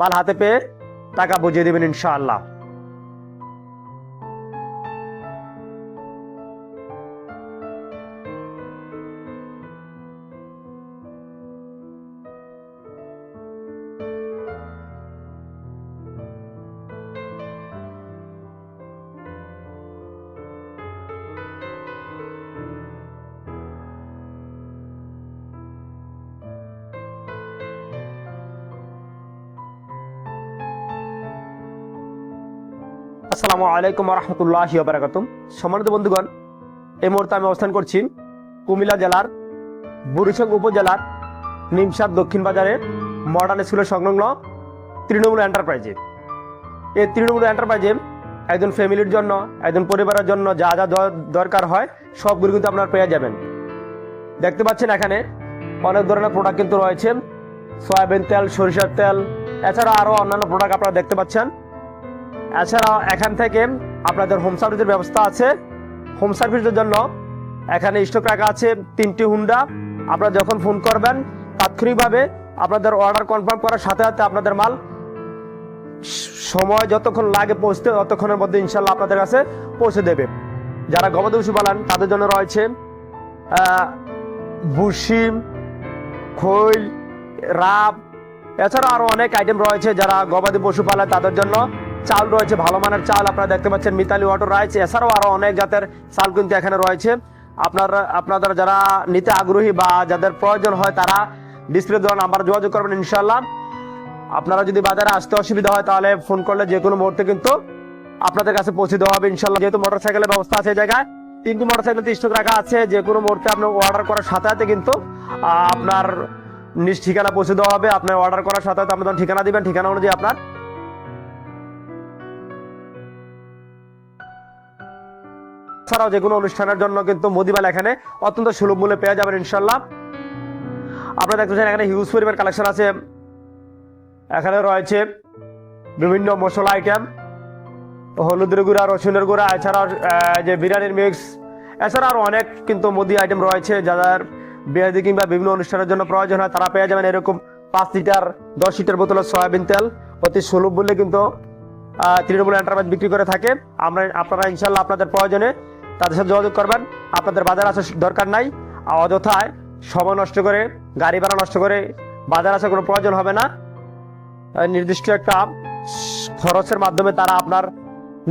মাল হাতে পেয়ে টাকা বুঝিয়ে দেবেন ইনশাআল্লাহ। আসসালামু আলাইকুম রহমতুল্লাহ বারাকাতুম সম্মানিত বন্ধুগণ, এই মুহূর্তে আমি অবস্থান করছি কুমিল্লা জেলার বুড়িচং উপজেলার নিমসাদ দক্ষিণ বাজারের মডার্ন স্কুলের সংলগ্ন তৃণমূল এন্টারপ্রাইজে। এই তৃণমূল এন্টারপ্রাইজে একজন ফ্যামিলির জন্য, একজন পরিবারের জন্য যা যা দরকার হয়, সবগুলো কিন্তু আপনারা পেয়ে যাবেন। দেখতে পাচ্ছেন এখানে অনেক ধরনের প্রোডাক্ট কিন্তু রয়েছে। সয়াবিন তেল, সরিষার তেল, এছাড়া আরও অন্যান্য প্রোডাক্ট আপনারা দেখতে পাচ্ছেন। এছাড়াও এখান থেকে আপনাদের হোম সার্ভিসের ব্যবস্থা আছে। হোম সার্ভিসের জন্য এখানে স্টক রাখা আছে তিনটি হুন্ডা। আপনারা যখন ফোন করবেন, তাৎক্ষণিকভাবে আপনাদের অর্ডার কনফার্ম করার সাথে সাথে আপনাদের মাল সময় যতক্ষণ লাগে পৌঁছতে ততক্ষণের মধ্যে ইনশাল্লাহ আপনাদের কাছে পৌঁছে দেবে। যারা গবাদি পশু পালন তাদের জন্য রয়েছে ভুসি, খৈল, রাব, এছাড়া আরও অনেক আইটেম রয়েছে যারা গবাদি পশু পালে তাদের জন্য। চাল রয়েছে, ভালো মানের চাল আপনারা দেখতে পাচ্ছেন, মিতালি অটো রয়েছে, এছাড়াও আরও অনেক জাতের চাল কিন্তু এখানে রয়েছে। আপনারা, আপনাদের যারা নিতে আগ্রহী বা যাদের প্রয়োজন হয় তারা ডিসপ্লে দেওয়া নাম্বার যোগাযোগ করবেন ইনশাল্লাহ আপনারা যদি বাজারে আসতে অসুবিধা হয় তাহলে ফোন করলে যে কোনো মুহূর্তে কিন্তু আপনাদের কাছে পৌঁছে দেওয়া হবে ইনশাল্লাহ যেহেতু মোটরসাইকেলের ব্যবস্থা আছে জায়গায় তিনটি মোটরসাইকেল স্টক রাখা আছে, যে কোনো মুহূর্তে আপনি অর্ডার করার সাথে সাথে কিন্তু আপনার নিজ ঠিকানা পৌঁছে দেওয়া হবে। আপনার অর্ডার করার সাথে সাথে আপনার ঠিকানা দিবেন, ঠিকানা অনুযায়ী আপনার ছাড়াও যে কোনো অনুষ্ঠানের জন্য কিন্তু মোদিবাল এখানে অত্যন্ত সুলভ মূল্যে পেয়ে যাবেন ইনশাল্লাহ আপনারা দেখতে পাচ্ছেন এখানে হিউজ পরিমাণ কালেকশন আছে। এখানে রয়েছে বিভিন্ন মশলা আইটেম হলুদের গুঁড়া, রসুনের গুঁড়া, এছাড়াও যে বিরিয়ানির মিক্স এছাড়া আরও অনেক কিন্তু মোদি আইটেম রয়েছে যাদের বিয়াদি কিংবা বিভিন্ন অনুষ্ঠানের জন্য প্রয়োজন হয়, তারা পেয়ে যাবেন এরকম পাঁচ লিটার, দশ লিটার বোতলের সয়াবিন তেল। অতি সুলভ মূল্যে কিন্তু তৃণমূল এন্টারপ্রাইজ বিক্রি করে থাকে। আমরা, আপনারা ইনশাল্লাহ আপনাদের প্রয়োজনে তাদের সাথে যোগাযোগ করবেন। আপনাদের বাজার আসার দরকার নাই। অযথায় সময় নষ্ট করে, গাড়ি ভাড়া নষ্ট করে বাজার আসার কোনো প্রয়োজন হবে না। নির্দিষ্ট একটা খরচের মাধ্যমে তারা আপনার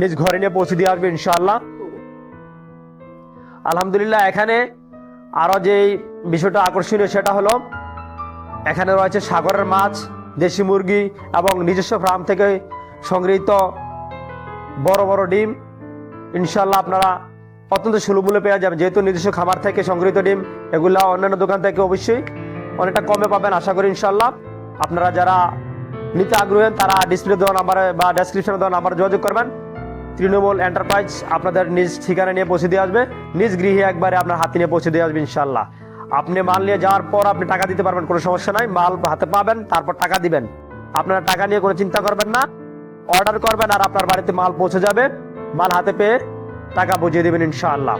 নিজ ঘরে নিয়ে পৌঁছে দিয়ে আসবে ইনশাআল্লাহ। আলহামদুলিল্লাহ, এখানে আরও যে বিষয়টা আকর্ষণীয় সেটা হলো, এখানে রয়েছে সাগরের মাছ, দেশি মুরগি এবং নিজস্ব ফার্ম থেকে সংগৃহীত বড় বড় ডিম। ইনশাল্লাহ আপনারা অত্যন্ত সুলভ মূল্যে পেয়ে যাবেন যেহেতু নিজস্ব খামার থেকে সংগৃহীত ডিম, এগুলা অন্যান্য দোকান থেকে অবশ্যই অনেকটা কমে পাবেন, আশা করি ইনশাল্লাহ আপনারা যারা নিতে আগ্রহী তারা ডিসপ্লে দেওয়া নাম্বারে বা ডেসক্রিপশনে দেওয়া নাম্বারে যোগাযোগ করবেন। তৃণমূল এন্টারপ্রাইজ আপনাদের নিজ ঠিকানা নিয়ে পৌঁছে দিয়ে আসবে। নিজ গৃহে একবারে আপনার হাতে নিয়ে পৌঁছে দিয়ে আসবে ইনশাল্লাহ আপনি মাল নিয়ে যাওয়ার পর আপনি টাকা দিতে পারবেন, কোনো সমস্যা নাই। মাল হাতে পাবেন, তারপর টাকা দিবেন। আপনারা টাকা নিয়ে কোনো চিন্তা করবেন না। অর্ডার করবেন আর আপনার বাড়িতে মাল পৌঁছে যাবে। মাল হাতে পেয়ে টাকা বুঝিয়ে দেবেন ইনশাআল্লাহ।